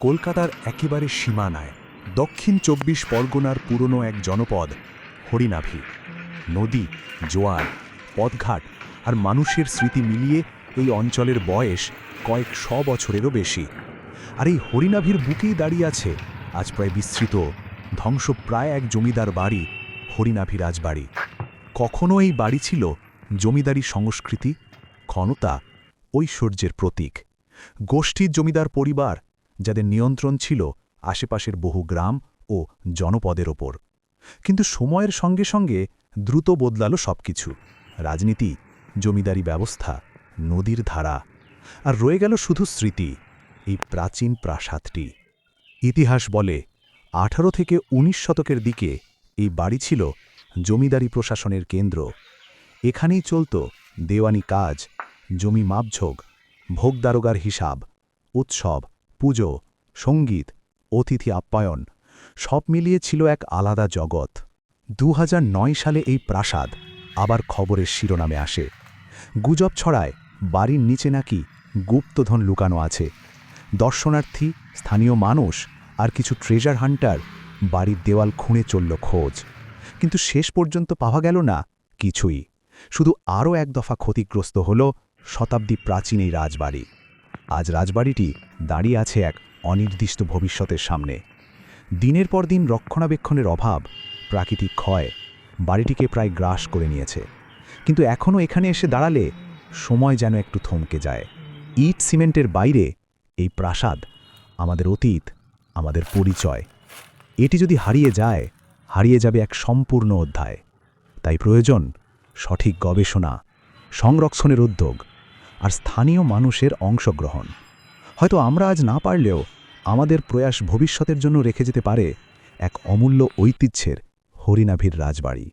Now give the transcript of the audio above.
কলকাতার একেবারে সীমানায়, দক্ষিণ চব্বিশ পরগনার পুরনো এক জনপদ, হরিনাভি। নদী, জোয়ার, পথঘাট আর মানুষের স্মৃতি মিলিয়ে এই অঞ্চলের বয়স কয়েক শ বছরেরও বেশি। আর এই হরিনাভির বুকেই দাঁড়িয়ে আছে আজ প্রায় বিস্তৃত, ধ্বংসপ্রায় এক জমিদার বাড়ি, হরিনাভি রাজবাড়ি। কখনো এই বাড়ি ছিল জমিদারি সংস্কৃতি ক্ষমতা ঐশ্বর্যের প্রতীক। গোষ্ঠীর জমিদার পরিবার যাদের নিয়ন্ত্রণ ছিল আশেপাশের বহু গ্রাম ও জনপদের ওপর। কিন্তু সময়ের সঙ্গে সঙ্গে দ্রুত বদলালো সবকিছু। রাজনীতি, জমিদারি ব্যবস্থা, নদীর ধারা, আর রয়ে গেল শুধু স্মৃতি, এই প্রাচীন প্রাসাদটি। ইতিহাস বলে আঠারো থেকে ১৯ শতকের দিকে এই বাড়ি ছিল জমিদারি প্রশাসনের কেন্দ্র। এখানেই চলত দেওয়ানি কাজ, জমি মাপঝোগ ভোগদারোগার হিসাব, উৎসব পুজো, সংগীত, অতিথি আপ্যায়ন, সব মিলিয়ে ছিল এক আলাদা জগৎ। দু হাজার নয় সালে এই প্রাসাদ আবার খবরের শিরোনামে আসে। গুজব ছড়ায়, বাড়ির নিচে নাকি গুপ্তধন লুকানো আছে। দর্শনার্থী, স্থানীয় মানুষ আর কিছু ট্রেজার হান্টার বাড়ির দেওয়াল খুঁড়ে চলল খোঁজ। কিন্তু শেষ পর্যন্ত পাওয়া গেল না কিছুই। শুধু আরও এক দফা ক্ষতিগ্রস্ত হল শতাব্দী প্রাচীন এই রাজবাড়ি। আজ রাজবাড়িটি দাঁড়িয়ে আছে এক অনির্দিষ্ট ভবিষ্যতের সামনে। দিনের পর দিন রক্ষণাবেক্ষণের অভাব, প্রাকৃতিক ক্ষয় বাড়িটিকে প্রায় গ্রাস করে নিয়েছে। কিন্তু এখনও এখানে এসে দাঁড়ালে সময় যেন একটু থমকে যায়। ইট সিমেন্টের বাইরে এই প্রাসাদ আমাদের অতীত, আমাদের পরিচয়। এটি যদি হারিয়ে যায়, হারিয়ে যাবে এক সম্পূর্ণ অধ্যায়। তাই প্রয়োজন সঠিক গবেষণা, সংরক্ষণের উদ্যোগ আর স্থানীয় মানুষের অংশগ্রহণ। হয়তো আমরা আজ না পারলেও আমাদের প্রয়াস ভবিষ্যতের জন্য রেখে যেতে পারে এক অমূল্য ঐতিহ্যের হরিনাভির রাজবাড়ি।